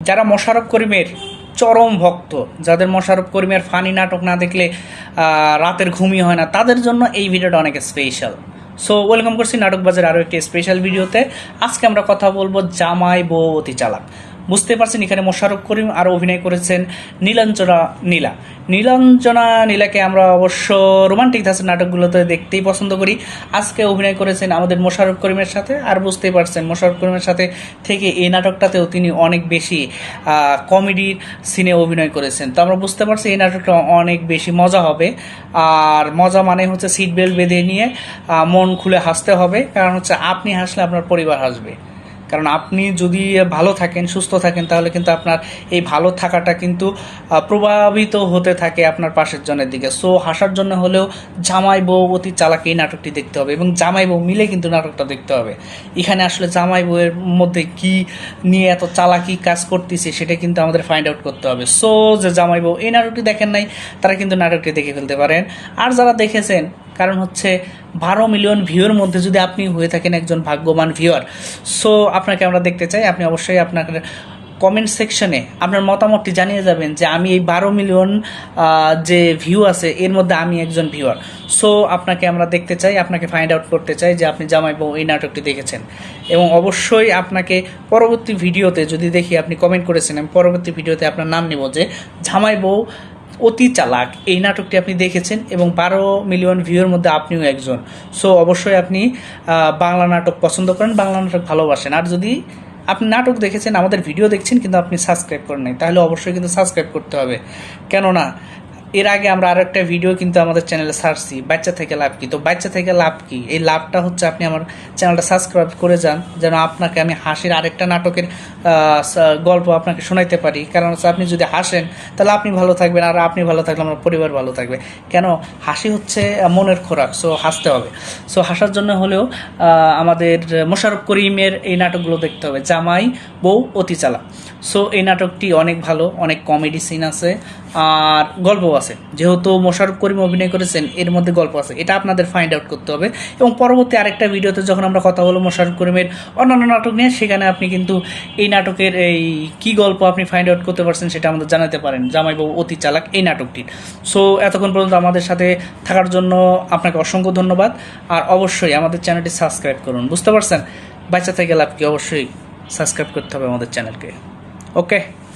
যারা মোশারফ করিমের চরম ভক্ত, যাদের মোশারফ করিমের ফানি নাটক না দেখলে রাতের ঘুমই হয় না, তাদের জন্য এই ভিডিওটা অনেক স্পেশাল সো ওয়েলকাম করছি নাটক বাজার আরও একটি স্পেশাল ভিডিওতে আজকে আমরা কথা বলব জামাই বউ অতি চালাক। বুঝতে পারছেন, এখানে মোশাররফ করিম আর অভিনয় করেছেন নীলাঞ্জনা নীলা। নীলাঞ্জনা নীলাকে আমরা অবশ্য রোমান্টিক ধাঁচের নাটকগুলোতে দেখতেই পছন্দ করি। আজকে অভিনয় করেছেন আমাদের মোশাররফ করিমের সাথে, আর বুঝতেই পারছেন মোশাররফ করিমের সাথে থেকে এই নাটকটাতেও তিনি অনেক বেশি কমেডির সিনে অভিনয় করেছেন। তো আমরা বুঝতে পারছি এই নাটকটা অনেক বেশি মজা হবে। আর মজা মানে হচ্ছে সিট বেল্ট বেঁধে নিয়ে মন খুলে হাসতে হবে। কারণ হচ্ছে আপনি হাসলে আপনার পরিবার হাসবে। কারণ আপনি যদি ভালো থাকেন, সুস্থ থাকেন, তাহলে কিন্তু আপনার এই ভালো থাকাটা কিন্তু প্রভাবিত হতে থাকে আপনার পাশের জনের দিকে। সো, হাসার জন্য হলেও জামাই বউ অতি চালাক এই নাটকটি দেখতে হবে এবং জামাই বউ মিলে কিন্তু নাটকটা দেখতে হবে। এখানে আসলে জামাই বউয়ের মধ্যে কি নিয়ে এত চালাকি কাজ করতেছে সেটা কিন্তু আমাদের ফাইন্ড আউট করতে হবে। সো, যে জামাই বউ এই নাটকটি দেখেন নাই, তারা কিন্তু নাটকটি দেখে ফেলতে পারেন। আর যারা দেখেছেন কারণ হচ্ছে বারো মিলিয়ন ভিউর মধ্যে যদি আপনি হয়ে থাকেন একজন ভাগ্যবান ভিউয়ার সো আপনাকে আমরা দেখতে চাই। আপনি অবশ্যই আপনার কমেন্ট সেকশনে আপনার মতামতটি জানিয়ে যাবেন যে আমি এই বারো মিলিয়ন যে ভিউ আছে, এর মধ্যে আমি একজন ভিউয়ার সো আপনাকে আমরা দেখতে চাই, আপনাকে ফাইন্ড আউট করতে চাই যে আপনি জামাই বউ এই নাটকটি দেখেছেন। এবং অবশ্যই আপনাকে পরবর্তী ভিডিওতে যদি দেখি আপনি কমেন্ট করেছেন, আমি পরবর্তী ভিডিওতে আপনার নাম নেব যে জামাই বউ অতি চালাক। এই নাটকটি আপনি দেখেছেন এবং বারো মিলিয়ন ভিউয়ের মধ্যে আপনিও একজন। সো অবশ্যই আপনি বাংলা নাটক পছন্দ করেন, বাংলা নাটক ভালোবাসেন। আর যদি আপনি নাটক দেখেছেন, আমাদের ভিডিও দেখছেন, কিন্তু আপনি সাবস্ক্রাইব করেন নাই, তাহলে অবশ্যই কিন্তু সাবস্ক্রাইব করতে হবে। কেননা এর আগে আমরা আরও একটা ভিডিও কিন্তু আমাদের চ্যানেলে ছাড়ছি বাচ্চা থেকে লাভ কি? তো বাচ্চা থেকে লাভ কি? এই লাভটা হচ্ছে আপনি আমার চ্যানেলটা সাবস্ক্রাইব করে যান, যেন আপনাকে আমি হাসির আরেকটা নাটকের গল্প আপনাকে শোনাইতে পারি। কারণ হচ্ছে আপনি যদি হাসেন, তাহলে আপনি ভালো থাকবেন আর আপনি ভালো থাকলে আমার পরিবার ভালো থাকবে। কেন? হাসি হচ্ছে মনের খোরাক সো হাসতে হবে। সো হাসার জন্য হলেও আমাদের মোশারফ করিমের এই নাটকগুলো দেখতে হবে। জামাই বউ অতি চালা সো এই নাটকটি অনেক ভালো, অনেক কমেডি সিন আছে। আর গল্প আছে। যেহেতু মোশাররফ করিম অভিনয় করেছেন, এর মধ্যে গল্প আছে। এটা আপনাদের ফাইন্ড আউট করতে হবে। এবং পরবর্তী আরেকটা ভিডিওতে যখন আমরা কথা বলব মোশাররফ করিমের অন্যান্য নাটক নিয়ে, সেখানে আপনি কিন্তু এই নাটকের এই কি গল্প আপনি ফাইন্ড আউট করতে পারছেন সেটা আমাদের জানাতে পারেন। জামাইবাবু অতি চালাক এই নাটকটির। সো এতক্ষণ পর্যন্ত আমাদের সাথে থাকার জন্য আপনাকে অসংখ্য ধন্যবাদ। আর অবশ্যই আমাদের চ্যানেলটি সাবস্ক্রাইব করুন। বুঝতে পারছেন? বাচ্চা থেকে লাভ কি? অবশ্যই সাবস্ক্রাইব করতে হবে আমাদের চ্যানেলকে। ওকে